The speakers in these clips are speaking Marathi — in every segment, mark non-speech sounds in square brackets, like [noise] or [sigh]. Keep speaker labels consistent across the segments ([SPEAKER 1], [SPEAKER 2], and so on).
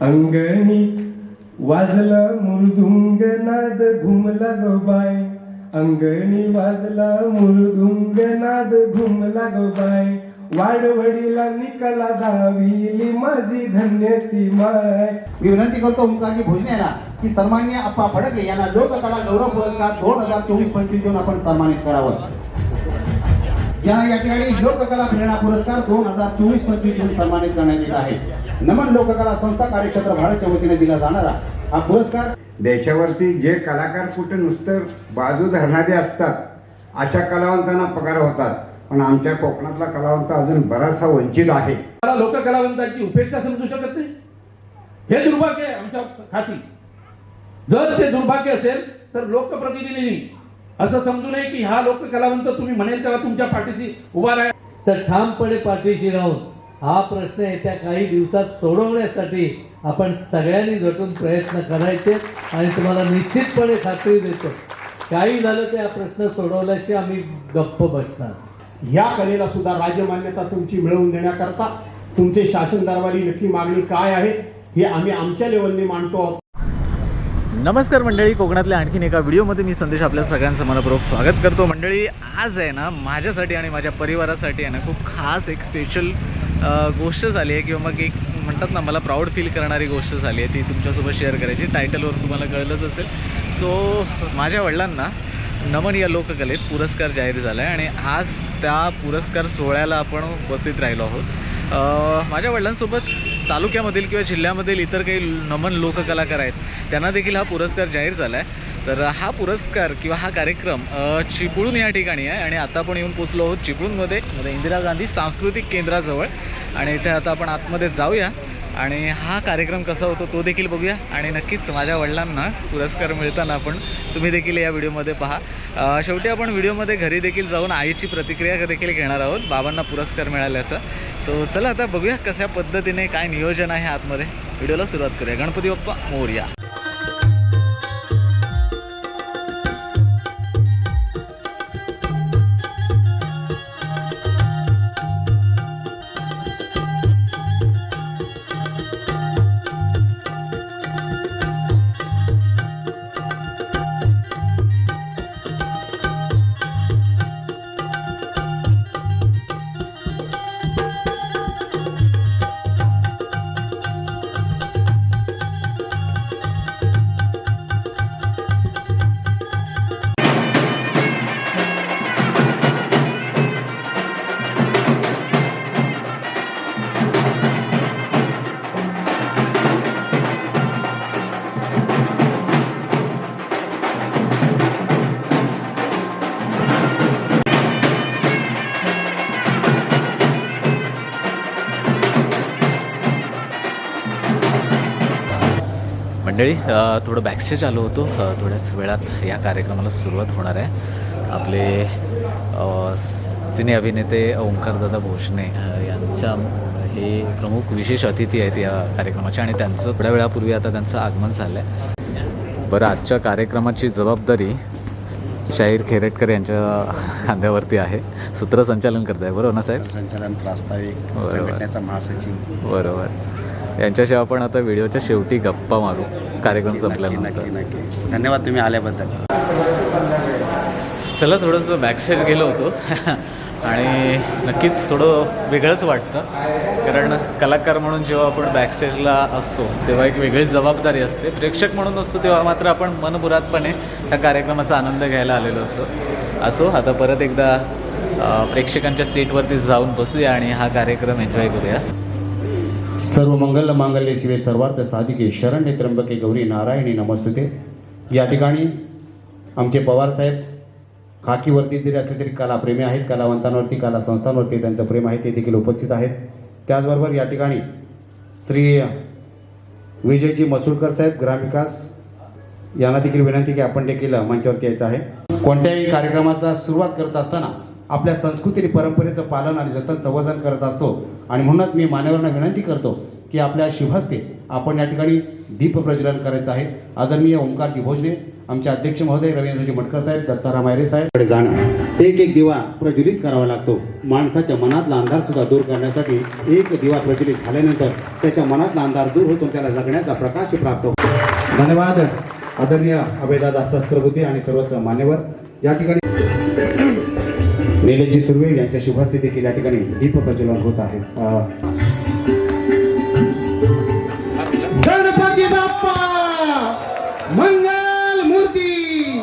[SPEAKER 1] अंगणी वाजला मृदुंग नाद घुमला ग बाय अंगणी वाजला मृदुंग नाद घुमला ग बाय वाडवडीला निकला दाविली माझी धन्य ती माय.
[SPEAKER 2] मी विनंती करतो ओंकारजी भोजने की सन्मान्य अप्पा फडके यांना लोककला गौरव पुरस्कार दोन हजार चोवीस पंचवीस देऊन आपण सन्मानित करावं. यांना या ठिकाणी लोककला प्रेरणा पुरस्कार दोन हजार चोवीस पंचवीस देऊन सन्मानित करण्यात येत आहे. नमन लोककला संस्था कार्यक्षेत्र भारतच्या वतीने दिला जाणारा हा पुरस्कार
[SPEAKER 3] देशावरती जे कलाकार कुठे नुसतं बाजू धरणारे असतात अशा कलावंतांना पगार होतात. पण आमच्या कोकणातला कलावंत अजून बराचसा वंचित आहे.
[SPEAKER 4] मला लोककलावंतांची उपेक्षा समजू शकत नाही. हे दुर्भाग्य आहे आमच्या खाती. जर ते दुर्भाग्य असेल तर लोकप्रतिनिधी असं समजू नये की हा लोककलावंत तुम्ही म्हणेल तेव्हा तुमच्या पाठीशी उभा राहा.
[SPEAKER 5] तर ठामपणे पाठीशी राहून हा प्रश्न येत्या काही दिवसात सोडवण्यासाठी आपण सगळ्यांनी झटून प्रयत्न करायचे आणि तुम्हाला निश्चितपणे खात्री देतो. काही झालं ते हा प्रश्न सोडवल्याशिवाय आम्ही गप्प बसणार.
[SPEAKER 6] ह्या कलेला सुद्धा राज्य मान्यता तुमची मिळवून देण्याकरता तुमचे शासन दरबारी नक्की मागणी काय आहे हे आम्ही आमच्या लेवलने मांडतो आहोत.
[SPEAKER 7] नमस्कार मंडळी कोकणातल्या आणखीन एका व्हिडिओमध्ये मी संदेश आपल्या सगळ्यांचं मनपूर्वक स्वागत करतो. मंडळी आज आहे ना माझ्यासाठी आणि माझ्या परिवारासाठी आहे ना खूप खास एक स्पेशल गोष्ट झाली आहे किंवा मग एक म्हणतात ना मला प्राऊड फील करणारी गोष्ट झाली आहे ती तुमच्यासोबत शेअर करायची. टायटलवरून तुम्हाला कळलंच असेल. सो माझ्या वडिलांना नमन या लोककलेत पुरस्कार जाहीर झाला आहे आणि आज त्या पुरस्कार सोहळ्याला आपण उपस्थित राहिलो आहोत. माझ्या वडिलांसोबत तालुक्यामधील किंवा जिल्ह्यामधील इतर काही नमन लोककलाकार आहेत त्यांना देखील हा पुरस्कार जाहीर झाला आहे तर हा पुरस्कार किंवा हा कार्यक्रम चिपळूण या ठिकाणी आहे आणि आता आपण येऊन पोचलो आहोत चिपळूणमध्ये इंदिरा गांधी सांस्कृतिक केंद्राजवळ. आणि इथे आता आपण आतमध्ये जाऊया आणि हा कार्यक्रम कसा होतो तो देखील बघूया. आणि नक्कीच माझ्या वडिलांना पुरस्कार मिळताना आपण तुम्ही देखील या व्हिडिओमध्ये पहा. शेवटी आपण व्हिडिओमध्ये घरी देखील जाऊन आईची प्रतिक्रिया देखील घेणार आहोत बाबांना पुरस्कार मिळाल्याचा. सो चला आता बघूया कशा पद्धतीने काय नियोजन आहे आतमध्ये. व्हिडिओला सुरुवात करूया. गणपती बाप्पा मोर्या. मंडळी थोडं बॅकस्टेज आलो होतो. थोड्याच वेळात या कार्यक्रमाला सुरुवात होणार आहे. आपले सिने अभिनेते ओंकारदादा भोसने अ, यांच्या हे प्रमुख विशेष अतिथी आहेत या कार्यक्रमाचे आणि त्यांचं थोड्या वेळापूर्वी आता त्यांचं आगमन झालं आहे बरं आजच्या कार्यक्रमाची जबाबदारी शाहीर खेरेटकर यांच्या खांद्यावरती आहे. सूत्रसंचालन करत आहे बरोबर ना साहेब?
[SPEAKER 2] संचालन प्रास्ताविक. संघटनेचा महासचिव.
[SPEAKER 7] बरोबर. यांच्याशी आपण आता व्हिडिओच्या शेवटी गप्पा मारू. कार्यक्रम संपल्यानंतर.
[SPEAKER 2] नक्की धन्यवाद तुम्ही आल्याबद्दल.
[SPEAKER 7] चला थोडंसं बॅकस्टेज गेलो होतो. [laughs] आणि नक्कीच थोडं वेगळंच वाटतं. कारण कलाकार म्हणून जेव्हा आपण बॅकस्टेजला असतो तेव्हा एक वेगळीच जबाबदारी असते. प्रेक्षक म्हणून असतो तेव्हा मात्र आपण मनमुरादपणे त्या कार्यक्रमाचा आनंद घ्यायला आलेलो असतो. असो आता परत एकदा अ, प्रेक्षकांच्या सीटवरती जाऊन बसूया आणि हा कार्यक्रम एन्जॉय करूया.
[SPEAKER 2] सर्व मंगल मांगल्य शिवे सर्वार्थ साधिके शरण्य त्र्यंबके गौरी नारायणी नमस्तुते. या ठिकाणी आमचे पवार साहेब खाकीवरती जरी असले तरी कलाप्रेमी आहेत कलावंतांवरती कला संस्थांवरती त्यांचं प्रेम आहे ते देखील उपस्थित आहेत. त्याचबरोबर या ठिकाणी श्री विजयजी मसूरकर साहेब ग्रामविकास यांना देखील विनंती की आपण देखील मंचावरती यायचं आहे. कोणत्याही कार्यक्रमाचा सुरुवात करत असताना आपल्या संस्कृती आणि परंपरेचं पालन आणि जतन संवर्धन करत असतो. आणि म्हणूनच मी मान्यवरांना विनंती करतो की आपल्या शुभहस्ते आपण या ठिकाणी दीप प्रज्वलन करायचं आहे. आदरणीय ओंकारजी भोजने आमचे अध्यक्ष महोदय रवींद्रजी मटकर साहेब दत्ताराम आयरे साहेबकडे जाणं. एक एक दिवा प्रज्वलित करावा लागतो. माणसाच्या मनातला अंधार सुद्धा दूर करण्यासाठी एक दिवा प्रज्वलित झाल्यानंतर त्याच्या मनातला अंधार दूर होतो त्याला जगण्याचा प्रकाश प्राप्त होतो. धन्यवाद आदरणीय अभयदादा सहस्त्रबुद्धी आणि सर्वच मान्यवर. या ठिकाणी निलेशजी सुर्वे यांच्या शुभस्थिती देखील या ठिकाणी दीप प्रज्वलन होत आहे. गणपती बाप्पा! मंगल मूर्ती!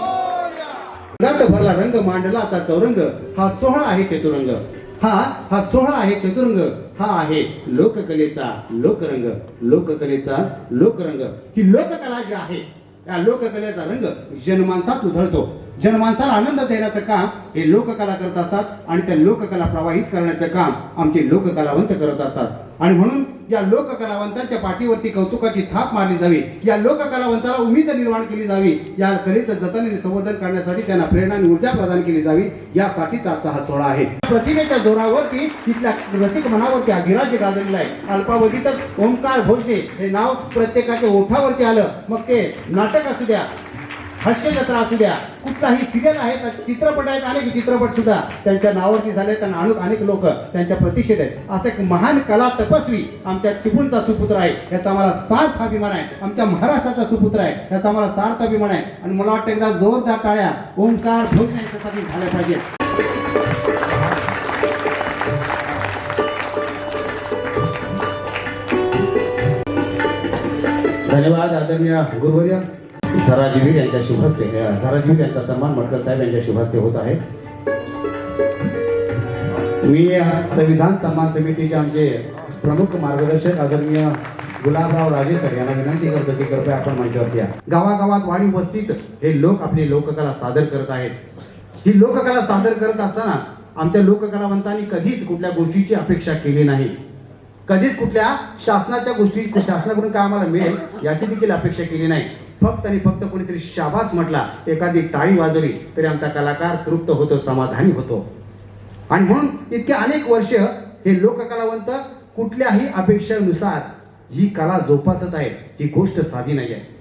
[SPEAKER 2] भरला रंग मांडला आता चौरंग. हा सोहळा आहे चतुरंग. हा हा सोहळा आहे चतुरंग. हा आहे लोककलेचा लोकरंग. लोककलेचा लोकरंग. ही लोककला जी आहे या लोककलेचा रंग जनमानसात उधळतो. जनमानसाला आनंद देण्याचं काम हे लोककला करत असतात आणि त्या लोककला प्रवाहित करण्याचं काम आमचे लोककलावंत करत असतात. आणि म्हणून या लोककलावंतांच्या पाठीवरती कौतुकाची थाप मारली जावी या लोककलावंताला उमेद निर्माण केली जावी या कलेचं जतन आणि संवर्धन करण्यासाठी त्यांना प्रेरणा आणि ऊर्जा प्रदान केली जावी यासाठीच आजचा हा सोहळा आहे. प्रतिमेच्या जोरावरती तिथल्या रसिक मनावरती अभिराज्य गाजलेला आहे. अल्पावधीतच ओंकार भोजने हे नाव प्रत्येकाच्या ओठावरती आलं. मग ते नाटक असू द्या हास्य जत्रा असू द्या. कुठलाही सिरियल आहे तर चित्रपट आहेत अनेक चित्रपट सुद्धा त्यांच्या नावावरती झाले त्यांना अनेक अनेक लोक त्यांच्या प्रतीक्षेत आहेत. असं एक महान कला तपस्वी आमच्या चिपळूणचा सुपुत्र आहे याचा आम्हाला सार्थ अभिमान आहे. आमच्या महाराष्ट्राचा सुपुत्र आहे याचा आम्हाला सार्थ अभिमान आहे. आणि मला वाटतं एकदा जोरदार टाळ्या ओंकार भोजने यांच्यासाठी झाल्या पाहिजे धन्यवाद आदरणीय गुरुवर्य. झराजीवीर यांच्या शुभहस्ते झराजीवीर यांचा सन्मान मटकर साहेब यांच्या शुभहस्ते होत आहे. मी संविधान सन्मान समितीचे आमचे प्रमुख मार्गदर्शक आदरणीय गुलाबराव राजे सर यांना विनंती करतो की कृपया आपण मंचावरती या. गावागावात वाडी वस्तीत हे लोक आपली लोककला सादर करत आहेत. ही लोककला सादर करत असताना आमच्या लोककलावंतांनी कधीच कुठल्या गोष्टीची अपेक्षा केली नाही. कधीच कुठल्या शासनाच्या गोष्टी शासनाकडून काय आम्हाला मिळेल याची देखील अपेक्षा केली नाही. फक्त आणि फक्त कोणीतरी शाबास म्हटला एखादी टाळी वाजवली तरी आमचा कलाकार तृप्त होतो समाधानी होतो. आणि म्हणून इतके अनेक वर्ष हे लोककलावंत कुठल्याही अपेक्षेनुसार ही कला जोपासत आहे ही गोष्ट साधी नाही आहे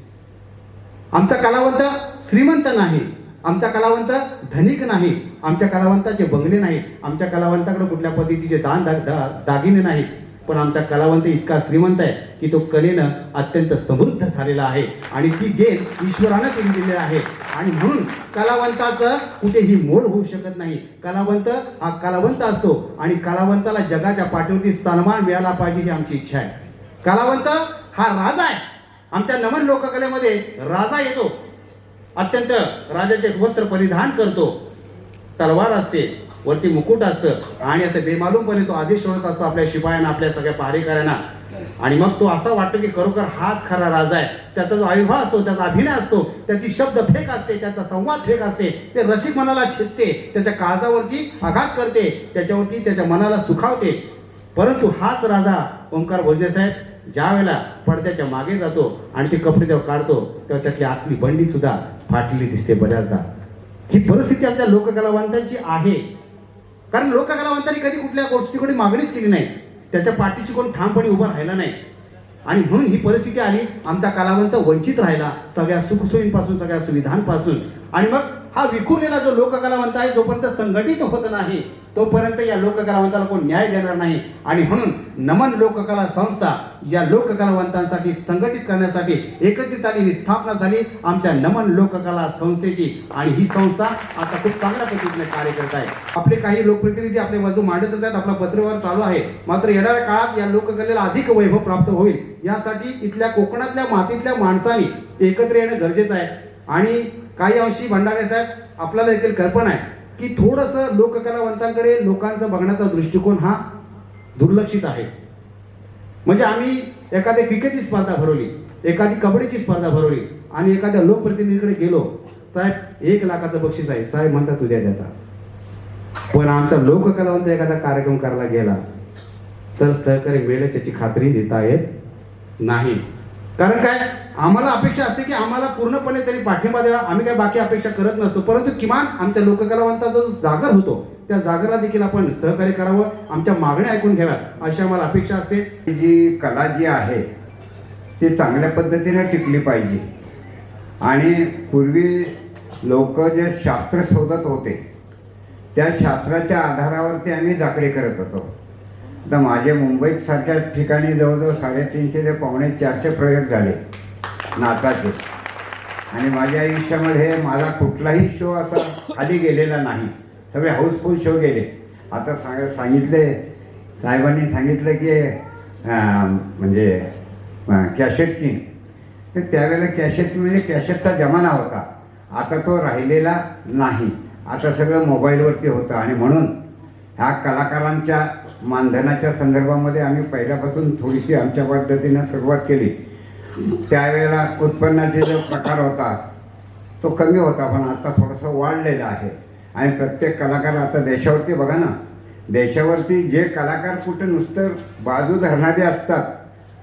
[SPEAKER 2] आमचा कलावंत श्रीमंत नाही आमचा कलावंत धनिक नाही आमच्या कलावंताचे बंगले नाहीत आमच्या कलावंताकडे कुठल्या पद्धतीचे दान दागिने नाहीत. पण आमचा कलावंत इतका श्रीमंत आहे की तो कलेनं अत्यंत समृद्ध झालेला आहे. आणि ती देण ईश्वरानं केली दिलेली आहे. आणि म्हणून कलावंताचं कुठेही मोल होऊ शकत नाही. कलावंत हा कलावंत असतो आणि कलावंताला जगाच्या पाठीवरती सन्मान मिळाला पाहिजे ही आमची इच्छा आहे. कलावंत हा राजा आहे. आमच्या नमन लोककलेमध्ये राजा येतो. अत्यंत राजाचे वस्त्र परिधान करतो. तलवार असते. वरती मुकुट असतं आणि असं बेमालूमपणे तो आदेश सोडत असतो आपल्या शिपायांना आपल्या सगळ्या पहारेकऱ्यांना आणि मग तो असा वाटतो की खरोखर हाच खरा राजा आहे. त्याचा जो आविर्भाव असतो त्याचा अभिनय असतो त्याची शब्द फेक असते त्याचा संवाद फेक असते ते रसिक मनाला छेदते त्याच्या काळजावरती आघात करते त्याच्यावरती त्याच्या मनाला सुखावते. परंतु हाच राजा ओंकार भोजने साहेब ज्या वेळेला पडद्याच्या मागे जातो आणि ते कपडे तेव्हा काढतो तेव्हा त्यातली आतली बंडी सुद्धा फाटलेली दिसते बऱ्याचदा. ही परिस्थिती आमच्या लोककलावंतांची आहे. कारण लोककलावंतांनी कधी कुठल्या गोष्टीकडे मागणीच केली नाही. त्याच्या पाठीशी कोण ठामपणे उभा राहिला नाही. आणि म्हणून ही परिस्थिती आली आमचा कलावंत वंचित राहिला सगळ्या सुखसोयींपासून सगळ्या सुविधांपासून. आणि मग हा विखुरलेला जो लोककलावंत आहे जोपर्यंत संघटित होत नाही तोपर्यंत या लोककलावंताला कोण न्याय देणार नाही? आणि म्हणून नमन लोककला संस्था या लोककलावंतांसाठी संघटित करण्यासाठी एकत्रित आलेली स्थापना झाली. आमच्या नमन लोककला संस्थेची. आणि ही संस्था आता खूप चांगल्या पद्धतीने कार्य करत आहे. आपले काही लोकप्रतिनिधी आपले बाजू मांडतच आहेत. आपला पत्रव्यवहार चालू आहे. मात्र येणाऱ्या काळात या लोककलेला अधिक वैभव प्राप्त होईल. यासाठी इथल्या कोकणातल्या मातीतल्या माणसांनी एकत्र येणं गरजेचं आहे. आणि काही अंशी भंडारे साहेब आपल्याला देखील कल्पना आहे. की थोडंसं लोककलावंतांकडे लोकांचा बघण्याचा दृष्टिकोन हा दुर्लक्षित आहे. म्हणजे आम्ही एखाद्या क्रिकेटची स्पर्धा भरवली एखादी कबड्डीची स्पर्धा भरवली आणि एखाद्या लोकप्रतिनिधीकडे गेलो साहेब एक लाखाचं बक्षीस आहे. साहेब म्हणतात उद्या देता पण आमचा लोककलावंत एखादा कार्यक्रम करायला गेला तर सहकारी मिळेल याची खात्री देता येत नाही. कारण काय? आम्हाला अपेक्षा असते की आम्हाला पूर्णपणे तरी पाठिंबा द्यावा. आम्ही काय बाकी अपेक्षा करत नसतो. परंतु किमान आमच्या लोककलावंताचा जो जागर होतो त्या जागरला देखील आपण सहकार्य करावं आमच्या मागण्या ऐकून घ्याव्यात अशी आम्हाला अपेक्षा असते.
[SPEAKER 3] जी कला जी आहे ती चांगल्या पद्धतीने टिकली पाहिजे. आणि पूर्वी लोक जे शास्त्र शोधत होते त्या शास्त्राच्या आधारावरती आम्ही जाकडे करत होतो. तर माझे मुंबईत सारख्या ठिकाणी जवळजवळ साडेतीनशे ते पावणे चारशे प्रयोग झाले. नाचाचे आणि माझ्या आयुष्यामध्ये माझा कुठलाही शो असा खाली गेलेला नाही. सगळे हाऊसफुल शो गेले. आता सांग सांगितले साहेबांनी सांगितलं की म्हणजे कॅशेट किंग तर त्यावेळेला कॅशेट म्हणजे कॅशेटचा जमाना होता. आता तो राहिलेला नाही. आता सगळं मोबाईलवरती होतं. आणि म्हणून ह्या कलाकारांच्या मानधनाच्या संदर्भामध्ये आम्ही पहिल्यापासून थोडीशी आमच्या पद्धतीनं सुरुवात केली. त्यावेळेला उत्पन्नाचे जो प्रकार होता तो कमी होता पण आता थोडंसं वाढलेलं आहे. आणि प्रत्येक कलाकार आता देशावरती बघा ना देशावरती जे कलाकार कुठं नुसतं बाजू धरणारे असतात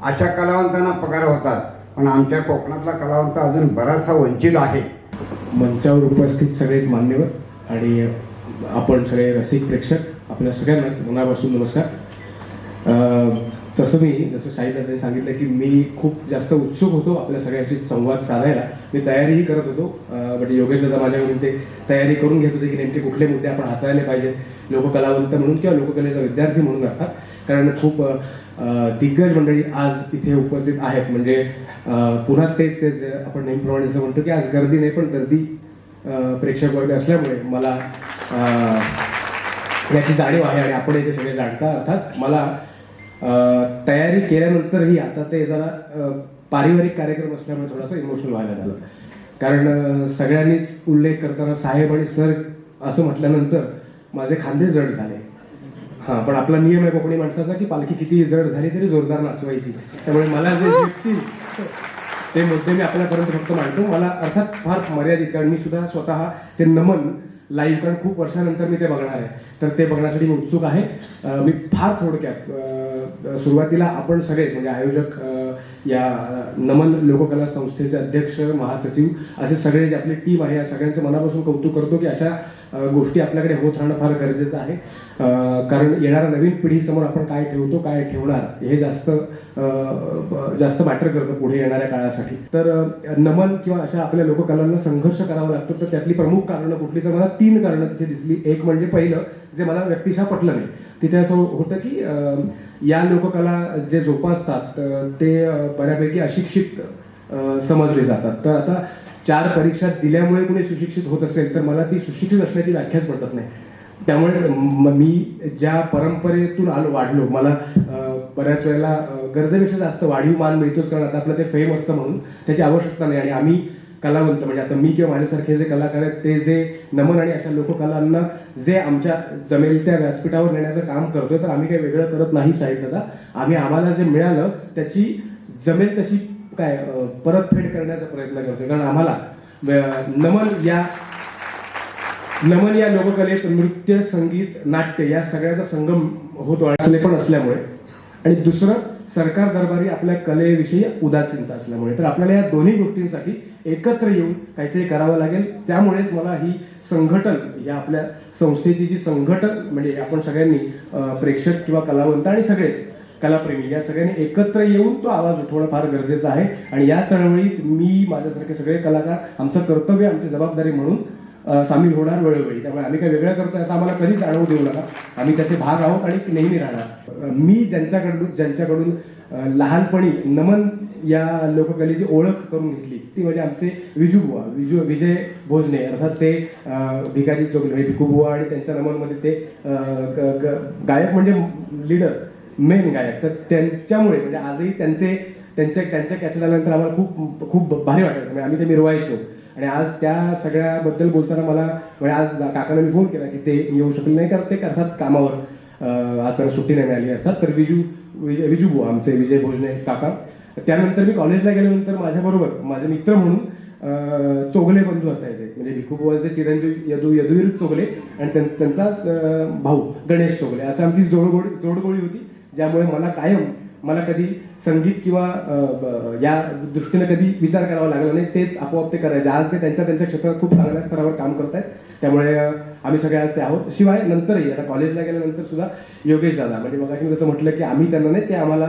[SPEAKER 3] अशा कलावंतांना पगार होतात. पण आमच्या कोकणातला कलावंत अजून बराचसा वंचित आहे.
[SPEAKER 1] मंचावर उपस्थित सगळेच मान्यवर आणि आपण सगळे रसिक प्रेक्षक आपल्या सगळ्यांनाच मनापासून नमस्कार. तसं मी जसं शाहीद दादांनी सांगितलं की मी खूप जास्त उत्सुक होतो आपल्या सगळ्यांशी संवाद साधायला. मी तयारीही करत होतो. बट योगेश दादा माझ्याकडून ते तयारी करून घेत होते की नेमके कुठले मुद्दे आपण हाताळले पाहिजे लोककलावंत म्हणून किंवा लोककलेचा विद्यार्थी म्हणून अर्थात. कारण खूप दिग्गज मंडळी आज इथे उपस्थित आहेत. म्हणजे पुन्हा तेच तेच आपण नेहमीप्रमाणे जसं म्हणतो की आज गर्दी नाही पण गर्दी प्रेक्षक वर्ग असल्यामुळे मला याची जाणीव आहे आणि आपण इथे सगळे जाणता अर्थात मला तयारी केल्यानंतरही आता ते जरा पारिवारिक कार्यक्रम असल्यामुळे थोडासा इमोशनल व्हायला झालं. कारण सगळ्यांनीच उल्लेख करताना साहेब आणि सर असं म्हटल्यानंतर माझे खांदे जड झाले. हां पण आपला नियम आहे कोकणी माणसाचा की पालखी किती जड झाली तरी जोरदार नाचवायची. त्यामुळे मला जे झेपतील ते मुद्दे मी आपल्यापर्यंत फक्त मांडतो. मला अर्थात फार मर्यादित कारण मी सुद्धा स्वतः ते नमन लाईव्ह कारण खूप वर्षानंतर मी ते बघणार आहे. तर ते बघण्यासाठी मी उत्सुक आहे. मी फार थोडक्यात सुरुवातीला आपण सगळेच म्हणजे आयोजक या नमन लोककला संस्थेचे अध्यक्ष महासचिव असे सगळे जे आपली टीम आहे या सगळ्यांचं मनापासून कौतुक करतो की अशा गोष्टी आपल्याकडे होत राहणं फार गरजेचं आहे. कारण येणाऱ्या नवीन पिढीसमोर आपण काय ठेवतो काय ठेवणार हे जास्त जास्त मॅटर करतं पुढे येणाऱ्या काळासाठी. तर नमन किंवा अशा आपल्या लोककलांना संघर्ष करावा लागतो तर त्यातली प्रमुख कारणं कुठली? तर मला तीन कारणं तिथे दिसली. एक म्हणजे पहिलं जे मला व्यक्तिशः पटलं नाही. तिथे असं होतं की या लोककला जे जोपासतात ते बऱ्यापैकी अशिक्षित समजले जातात. तर आता चार परीक्षा दिल्यामुळे कुणी सुशिक्षित होत असेल तर मला ती सुशिक्षित असण्याची व्याख्याच पडत नाही. त्यामुळे मी ज्या परंपरेतून आलो वाढलो मला बऱ्याच वेळेला गरजेपेक्षा जास्त वाढीव मान मिळतोच कारण आता आपलं ते फेम असतं म्हणून त्याची आवश्यकता नाही. आणि आम्ही कलावंत. म्हणजे आता मी किंवा माझ्यासारखे जे कलाकार आहेत ते जे नमन आणि अशा लोककलांना जे आमच्या जमेल त्या व्यासपीठावर नेण्याचं काम करतोय तर आम्ही काही वेगळं करत नाही साहेब दादा. आम्ही आम्हाला जे मिळालं त्याची जमेल तशी काय परतफेड करण्याचा प्रयत्न करतोय. कारण आम्हाला नमन या नमन या लोककलेत नृत्य संगीत नाट्य या सगळ्याचा संगम होतो आणि पण असल्यामुळे. आणि दुसरं सरकार दरबारी आपल्या कलेविषयी उदासीनता असल्यामुळे. तर आपल्याला या दोन्ही गोष्टींसाठी एकत्र येऊन काहीतरी करावं लागेल. त्यामुळेच मला ही संघटन या आपल्या संस्थेची जी संघटन म्हणजे आपण सगळ्यांनी प्रेक्षक किंवा कलावंत आणि सगळेच कलाप्रेमी या सगळ्यांनी एकत्र येऊन तो आवाज उठवणं फार गरजेचं आहे. आणि या चळवळीत मी माझ्यासारखे सगळे कलाकार आमचं कर्तव्य आमची जबाबदारी म्हणून सामील होणार वेळोवेळी. त्यामुळे आम्ही काही वेगळं करतोय असं आम्हाला कधीच जाणवू देऊ नका. आम्ही त्याचे भाग आहोत आणि नेहमी राहणार. मी ज्यांच्याकडून ज्यांच्याकडून लहानपणी नमन या लोककलेची ओळख करून घेतली. ती म्हणजे आमचे विजूबुवा विजू विजय भोजने. अर्थात ते भिकाजी चौगले म्हणजे भिकूबुवा आणि त्यांच्या नमनमध्ये ते ग- ग- गायक म्हणजे लीडर मेन गायक. तर त्यांच्यामुळे म्हणजे आजही त्यांचे त्यांच्या त्यांच्या कॅसेट आल्यानंतर आम्हाला खूप खूप भारी वाटायचं. म्हणजे आम्ही ते मिरवायचो. आणि आज त्या सगळ्याबद्दल बोलताना मला म्हणजे आज काकांना मी फोन केला की ते येऊ शकले नाही कारण ते अर्थात कामावर. आज त्यांना सुट्टी नाही मिळाली अर्थात. तर विजू विजय विजू बुवा आमचे विजय भोजने काका. त्यानंतर मी कॉलेजला गेल्यानंतर माझ्याबरोबर माझे मित्र म्हणून चोगले बंधू असायचे. म्हणजे भिकूबुवांचे चिरंजीव यदू यदुवीर चोगले आणि त्यां- त्यांचा भाऊ गणेश चोगले. असं आमची जोडगोळी जोडगोळी होती ज्यामुळे मला कायम मला कधी संगीत किंवा ब- या दृष्टीने कधी विचार करावा लागला नाही तेच आपोआप ते करायचे. आज ते त्यांच्या त्यांच्या क्षेत्रात खूप चांगल्या स्तरावर काम करत आहेत त्यामुळे आम्ही सगळे आज ते आहोत. शिवाय नंतरही आता कॉलेजला गेल्यानंतर सुद्धा योगेश दादा म्हणजे मग मी जसं म्हटलं की आम्ही त्यांना नाही ते आम्हाला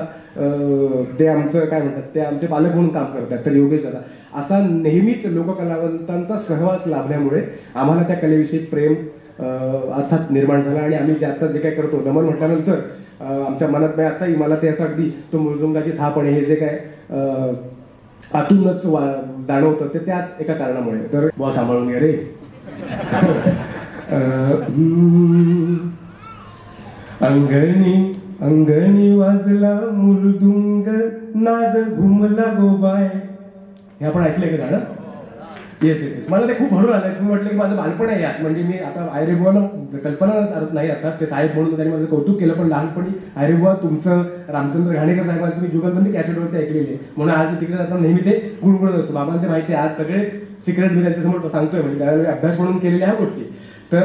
[SPEAKER 1] ते आमचं काय म्हणतात ते आमचे पालक म्हणून काम करतात तर योगेश दादा. असा नेहमीच लोककलावंतांचा सहवास लाभल्यामुळे आम्हाला त्या कलेविषयी प्रेम अर्थात निर्माण झाला आणि आम्ही ते आता जे काय करतो नमन म्हटल्यानंतर आमच्या मनात नाही आताही मला ते असं अगदी तो मृदुंगाची थाप आणि हे जे काय आतूनच वा- जाणवतं ते त्याच एका कारणामुळे. तर बॉ सांभाळून घे रे. [laughs] Uh, mm. अंगणी अंगणी वाजला मृदुंग नाद घुमला गोबाय. हे आपण ऐकलंय का गाणं येस येस येस मला ते खूप भरून आलं तुम्ही म्हटलं की माझं बालपण आहे यात. म्हणजे मी आता आयरेबुवाला कल्पना नाही आता. ते साहेब म्हणून त्यांनी माझं कौतुक केलं पण लहानपणी आयरेबुवा तुमचं रामचंद्र घाणेकर साहेबांचं मी जुगलबंदी कॅसेटवरती ऐकलेली आहे. म्हणून आज मी तिकडे जाताना नेहमी ते गुणगुणत असतो. बाबांना ते माहिती आहे. आज सगळे सिक्रेट मी त्यांच्यासमोर सांगतोय म्हणजे त्यावेळी अभ्यास म्हणून केलेल्या ह्या गोष्टी. तर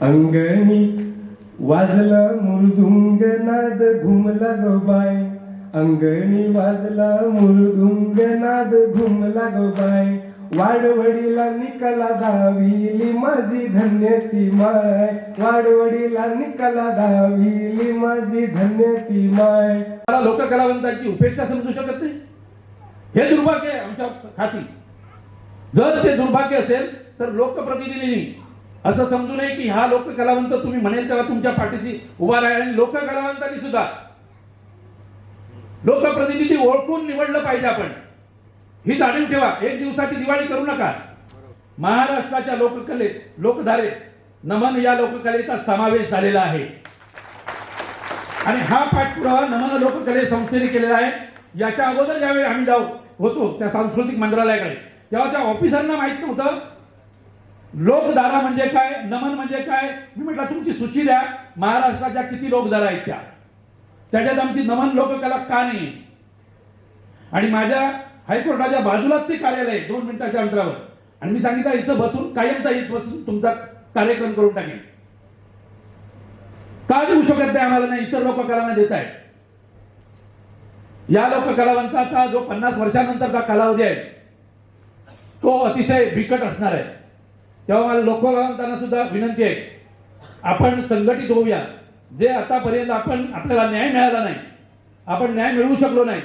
[SPEAKER 1] अंगणी वाजला मृदुंग नाद घुमला गो बाय अंगणी वाजला मृदुंग नाद घुमला गो बाय वाडवडीला निकला दाविली माझी धन्य ती माय वाडवडीला निकला दाविली माझी धन्य ती माय
[SPEAKER 4] मला लोक कलावंतांची उपेक्षा समजू शकत नाही. हे दुर्भाग्य आहे आमच्या खाती. जर ते दुर्भाग्य असेल तर लोकप्रतिनिधींनी असं समजू नये की हा लोक कलावंत तुम्ही म्हणेल तेव्हा तुमच्या पाठीशी उभा राहील आणि लोक कलावंतांनी सुद्धा. लोकप्रतिनिधी ओळखून निवडलं पाहिजे आपण. ही जाणीव ठेवा. एक दिवसाची दिवाळी करू नका. महाराष्ट्राच्या लोककलेत लोकधारेत नमन या लोककलेचा समावेश झालेला आहे. आणि हा पाठपुरावा नमन लोककले संस्थेने केलेला आहे. याच्या अगोदर ज्यावेळी आम्ही जाऊ होतो त्या सांस्कृतिक मंत्रालयाकडे तेव्हा त्या ऑफिसरना माहीत नव्हतं. लोकधारा म्हणजे काय? नमन म्हणजे काय? मी म्हटलं तुमची सूची द्या. महाराष्ट्राच्या किती लोकधारा आहेत त्या? त्याच्यात आमची नमन लोककला का नाही? आणि माझ्या हायकोर्टाच्या बाजूलाच ते कार्यालय दोन मिनिटाच्या अंतरावर. आणि मी सांगितलं इथं बसून कायमचा इथं बसून तुमचा कार्यक्रम करून टाकेल का देऊ शकत नाही आम्हाला नाही इतर लोककलांना देत आहे या लोककलावंताचा जो पन्नास वर्षानंतरचा कालावधी आहे तो अतिशय बिकट असणार आहे. तेव्हा मला लोककलावंतांना सुद्धा विनंती आहे आपण संघटित होऊया. जे आतापर्यंत आपण आपल्याला न्याय मिळाला नाही आपण न्याय मिळवू शकलो नाही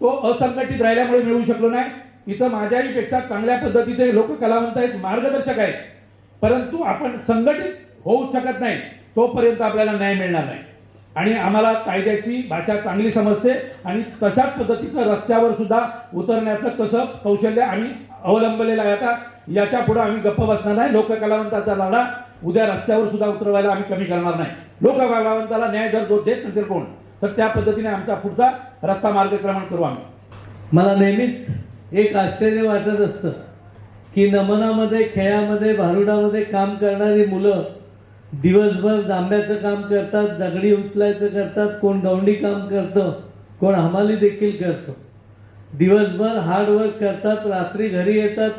[SPEAKER 4] तो असंघटित राहिल्यामुळे मिळू शकलो नाही. इथं माझ्याही पेक्षा चांगल्या पद्धतीचे लोक कलावंत आहेत मार्गदर्शक आहेत. परंतु आपण संघटित होऊ शकत नाही तोपर्यंत आपल्याला न्याय मिळणार नाही. आणि आम्हाला कायद्याची भाषा चांगली समजते आणि तशाच पद्धतीचं रस्त्यावर सुद्धा उतरण्याचं कसं कौशल्य आम्ही अवलंबलेलं आहे आता याच्यापुढे आम्ही गप्प बसणार नाही. लोक कलावंताचा लढा उद्या रस्त्यावर सुद्धा उतरवायला आम्ही कमी करणार नाही. लोक कलावंताला न्याय जर जो देत नसेल कोण? तर त्या पद्धतीने आमचा पुढचा रस्ता मार्गक्रमण करू आम्ही.
[SPEAKER 5] मला नेहमीच एक आश्चर्य वाटत असतं की नमनामध्ये खेळामध्ये भारुडामध्ये काम करणारी मुलं दिवसभर जांभ्याचं काम करतात दगडी उचलायचं करतात कोण गवंडी काम करतं कोण हमाली देखील करतं. दिवसभर हार्डवर्क करतात रात्री घरी येतात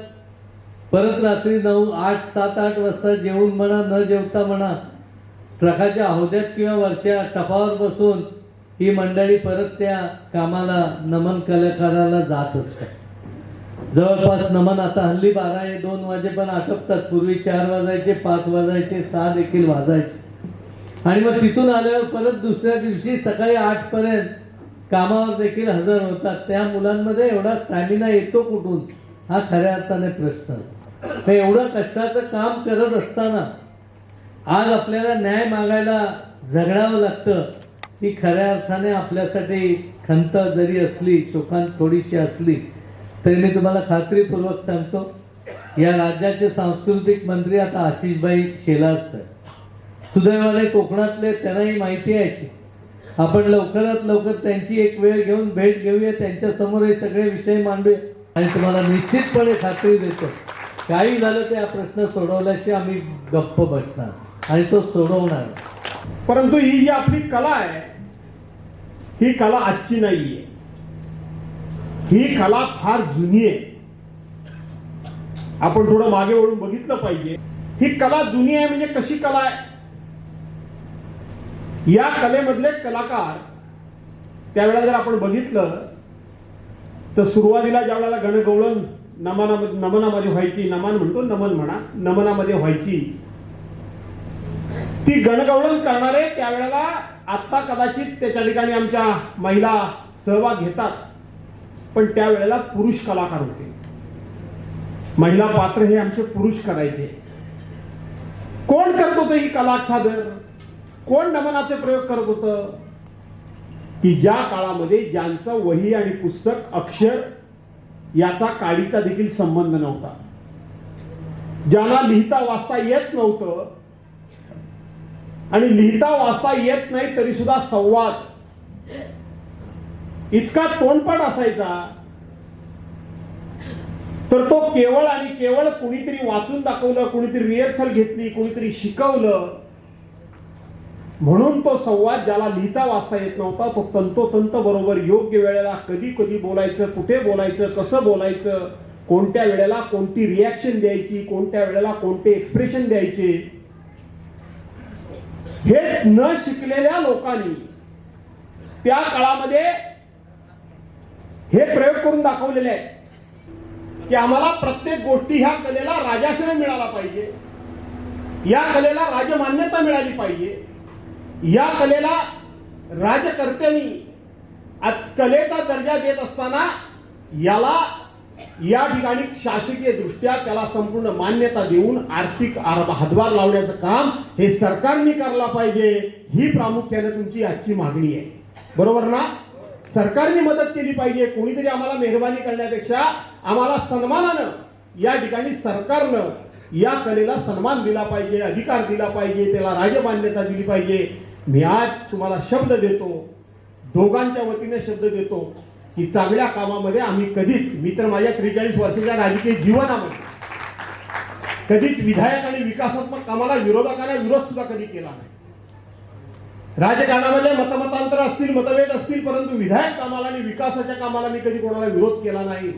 [SPEAKER 5] परत रात्री नऊ आठ सात आठ वाजता जेवून म्हणा न जेवता म्हणा ट्रकाच्या हौद्यात किंवा वरच्या टपावर बसून ही मंडळी परत त्या कामाला नमन कलाकाराला जात असतात जवळपास नमन आता हल्ली बारा हे दोन वाजे पण आटपतात. पूर्वी चार वाजायचे पाच वाजायचे सहा देखील वाजायचे. आणि मग तिथून आल्यावर परत दुसऱ्या दिवशी सकाळी आठ पर्यंत कामावर देखील हजर होतात. त्या मुलांमध्ये एवढा स्टॅमिना येतो कुठून? हा खऱ्या अर्थाने प्रश्न. हे एवढं कष्टाचं काम करत असताना आज आपल्याला न्याय मागायला झगडावं लागतं. ही खऱ्या अर्थाने आपल्यासाठी खंत जरी असली शोकांत थोडीशी असली तरी मी तुम्हाला खात्रीपूर्वक सांगतो या राज्याचे सांस्कृतिक मंत्री आता आशिषबाई शेलार साहेब सुदैवाने कोकणातले त्यांनाही माहिती आहे आपण लवकरात लवकर त्यांची एक वेळ घेऊन भेट घेऊया त्यांच्यासमोर हे सगळे विषय मांडूया. आणि तुम्हाला निश्चितपणे खात्री देतो काही झालं ते हा प्रश्न सोडवल्याशिवाय आम्ही गप्प बसणार. आणि तो सोडवणार.
[SPEAKER 6] परंतु ही जी आपली कला आहे ही कला आजची नाहीये. ही कला फार जुनी आहे. आपण थोडं मागे वळून बघितलं पाहिजे. ही कला जुनी आहे म्हणजे कशी कला आहे? या कलेमधले कलाकार त्यावेळेला जर आपण बघितलं तर सुरुवातीला ज्या वेळेला गणगवळण नमना नमनामध्ये व्हायची नमन म्हणतो नमन म्हणा नमनामध्ये व्हायची ती गणगवळण करणारे त्यावेळेला आत्ता कदाचित त्याच्या ठिकाणी आमच्या महिला सहभाग घेतात. पण त्यावेळेला पुरुष कलाकार होते. महिला पात्र हे आमचे पुरुष करायचे. कोण करत होतं ही कला सादर? कोण नमनाचे प्रयोग करत होतं? की ज्या काळामध्ये ज्यांचं वही आणि पुस्तक अक्षर याचा काडीचा देखील संबंध नव्हता. ज्यांना लिहिता वाचता येत नव्हतं आणि लिहिता वाचता येत नाही तरी सुद्धा संवाद. इतका तोंडपाठ असायचा. तर तो केवळ आणि केवळ कुणीतरी वाचून दाखवलं कुणीतरी रिहर्सल घेतली कुणीतरी शिकवलं. म्हणून तो संवाद ज्याला लिहिता वाचता येत नव्हता तो तंतोतंत बरोबर योग्य वेळेला कधी कधी बोलायचं कुठे बोलायचं कसं बोलायचं कोणत्या वेळेला कोणती रिॲक्शन द्यायची कोणत्या वेळेला कोणते एक्सप्रेशन द्यायचे. हेच न शिकलेल्या लोकांनी त्या काळामध्ये हे प्रयोग करून दाखवलेले आहेत. की आम्हाला प्रत्येक गोष्टी ह्या कलेला राजाश्रय मिळाला पाहिजे. या कलेला राजमान्यता मिळाली पाहिजे. या कलेला राजकर्त्यांनी कलेचा दर्जा देत असताना याला या ठिकाणी शासकीय दृष्ट्या त्याला संपूर्ण मान्यता देऊन आर्थिक हातभार लावण्याचं काम हे सरकारने करायला पाहिजे ही प्रामुख्याने तुमची आजची मागणी आहे. बरोबर ना? सरकारने मदत केली पाहिजे कोणीतरी आम्हाला मेहरबानी करण्यापेक्षा आम्हाला सन्मानानं या ठिकाणी सरकारनं या कलेला सन्मान दिला पाहिजे अधिकार दिला पाहिजे त्याला राजमान्यता दिली पाहिजे. मी आज तुम्हाला शब्द देतो दोघांच्या वतीने शब्द देतो. की चांगल्या कामामध्ये आम्ही कधीच मी तर माझ्या त्रेचाळीस वर्षाच्या राजकीय जीवनामध्ये कधीच विधायक आणि विकासात्मक कामाला विरोधकांना विरोध सुद्धा कधी केला नाही. राजकारणामध्ये मतमतांतर असतील मतभेद असतील परंतु विधायक कामाला आणि विकासाच्या कामाला मी कधी कोणाला विरोध केला नाही.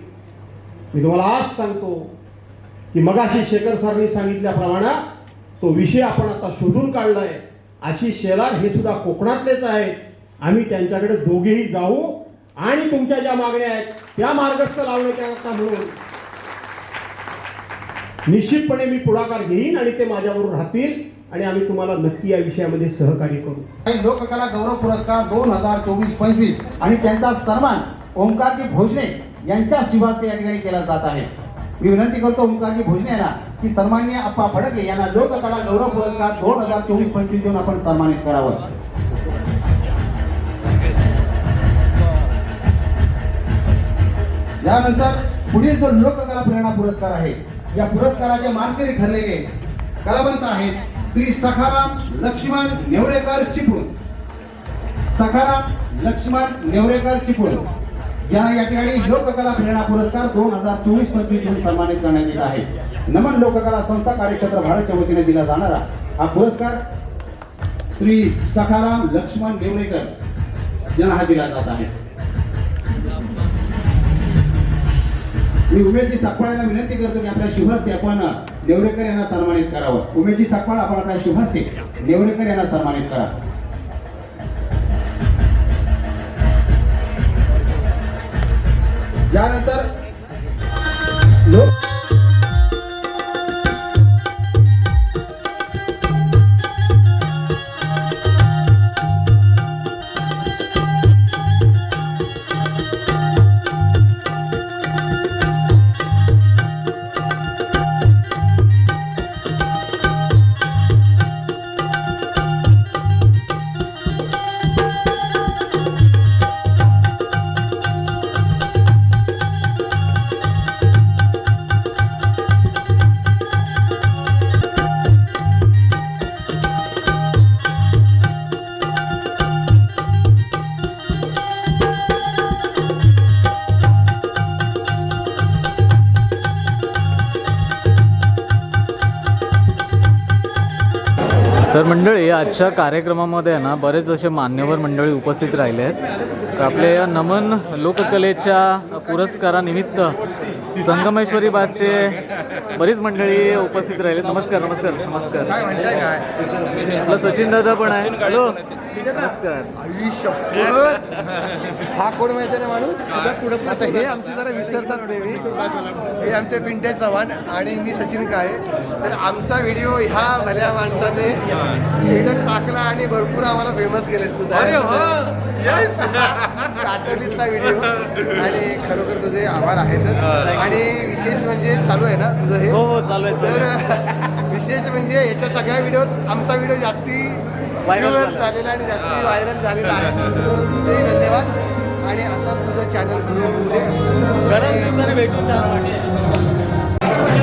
[SPEAKER 6] मी तुम्हाला आज सांगतो की मगाशी शेखर सरांनी सांगितल्याप्रमाणे तो विषय आपण आता शोधून काढलाय. आशिष शेलार हे सुद्धा कोकणातलेच आहेत. आम्ही त्यांच्याकडे दोघेही जाऊ आणि तुमच्या ज्या मागण्या आहेत त्या मार्गस्थ लावण्याच्या म्हणून निश्चितपणे मी पुढाकार घेईन आणि ते माझ्यावरून राहतील आणि आम्ही तुम्हाला नक्की या विषयामध्ये सहकार्य करू.
[SPEAKER 2] काही लोककला गौरव पुरस्कार दोन हजार चोवीस पंचवीस आणि त्यांचा सन्मान ओंकारजी भोजने यांच्या शिवास्ते या ठिकाणी केला जात आहे. मी विनंती करतो ओंकारजी भोजने यांना की सन्मान्य अप्पा फडके यांना लोककला गौरव पुरस्कार दोन हजार चोवीस पंचवीस देऊन आपण सन्मानित करावं. यानंतर पुढील जो लोककला प्रेरणा पुरस्कार आहे या पुरस्काराचे मानकरी ठरलेले कलावंत आहेत श्री सखाराम लक्ष्मण नेवरेकर चिपळूण. सखाराम लक्ष्मण नेवरेकर चिपळूण. या या ठिकाणी लोककला प्रेरणा पुरस्कार दोन हजार चोवीस पंचवीस जून सन्मानित करण्यात येत आहे. नमन लोककला संस्था कार्यक्षेत्र भारतच्या वतीने दिला जाणारा हा पुरस्कार श्री सखाराम लक्ष्मण नेवरेकर यांना हा दिला जात आहे. मी उमेशजी साकपाळ यांना विनंती करतो की आपल्या शुभहस्ते आपण नेवरेकर यांना सन्मानित करावं. उमेशजी साकपाळ आपण आपल्या शुभहस्ते नेवरेकर यांना सन्मानित करा. यानंतर लोक
[SPEAKER 7] आजच्या कार्यक्रमामध्ये आहे ना बरेच असे मान्यवर मंडळी उपस्थित राहिले आहेत. आपल्या या नमन लोककलेच्या पुरस्कारानिमित्त संगमेश्वरी बादचे बरीच मंडळी उपस्थित राहिले नमस्कार नमस्कार नमस्कार.
[SPEAKER 8] काय म्हणताय काय?
[SPEAKER 7] आपला सचिन दादा पण आहे. हॅलो. नमस्कार.
[SPEAKER 8] हा कोण माहिती ना माणूस? आता हे आमचे जरा विसरतात नेहमी. हे आमचे पिंटे चव्हाण आणि मी सचिन काळे. तर आमचा व्हिडिओ ह्या भल्या माणसाने एकदम टाकला आणि भरपूर आम्हाला फेमस केलेस तू. कातलीतला [laughs] व्हिडिओ. आणि खरोखर तुझे आभार आहेतच. आणि विशेष म्हणजे चालू आहे ना तुझं हे?
[SPEAKER 7] हो हो चालू आहे
[SPEAKER 8] तर. [laughs] विशेष म्हणजे याच्या सगळ्या व्हिडिओत आमचा व्हिडिओ जास्ती
[SPEAKER 7] झाला.
[SPEAKER 8] झालेला आणि जास्ती व्हायरल झालेला आहे. [laughs] तुझेही धन्यवाद. आणि असंच तुझं चॅनल
[SPEAKER 7] वाटले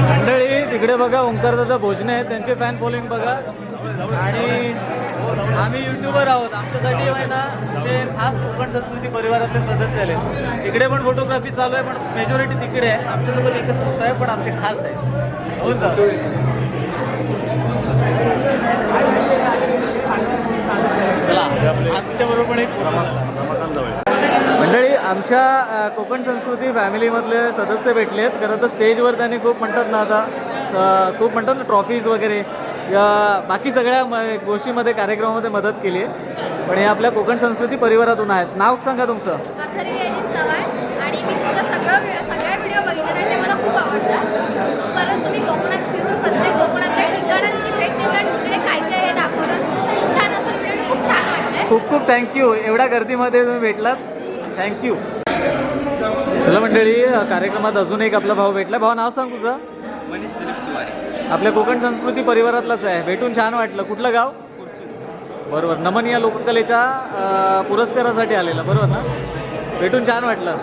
[SPEAKER 7] मंडळी तिकडे बघा ओंकार दादा भोजने आहेत. त्यांचे फॅन फॉलोइंग बघा. आणि आम्ही युट्यूबर आहोत. आमच्यासाठी आहे ना जे खास कोकण संस्कृती परिवारातले सदस्य आले तिकडे पण फोटोग्राफी चालू आहे पण मेजॉरिटी तिकडे आहे. आमच्यासोबत एकच होत आहे पण आमचे खास आहे. होऊन जाऊ चला आमच्या बरोबर पण एक फोटो झाला. मंडळी आमच्या कोकण संस्कृती फॅमिलीमधले सदस्य भेटलेत. खरं तर स्टेजवर त्यांनी खूप म्हणतात ना आता खूप म्हणतात ना ट्रॉफीज वगैरे. या बाकी सगळ्या म- गोष्टीमध्ये कार्यक्रमामध्ये मदत केली आहे. पण हे आपल्या कोकण संस्कृती परिवारातून आहेत. नाव सांगा तुमचं.
[SPEAKER 9] आणि मी तुमचं सगळं व्हि- सगळे व्हिडिओ बघितले आणि ते मला खूप आवडतात. परत तुम्ही कोकणात फिरून प्रत्येक कोकणातल्या ठिकाणांची भेट देता आणि तिकडे काय काय आहे दाखवता सो खूप छान असतो व्हिडिओ खूप छान वाटतंय.
[SPEAKER 7] खूप खूप थँक्यू एवढ्या गर्दीमध्ये तुम्ही भेटलात. थँक्यू चला मंडळी कार्यक्रमात अजून एक आपला भाऊ भेटला. भाऊ नाव सांग तुझं.
[SPEAKER 10] मनीष दिलीप सुवारे.
[SPEAKER 7] आपल्या कोकण संस्कृती परिवारातलाच आहे. भेटून छान वाटलं. कुठलं गाव? बरोबर. नमन या लोककलेच्या पुरस्कारासाठी आलेला. बरोबर ना? भेटून छान वाटलं.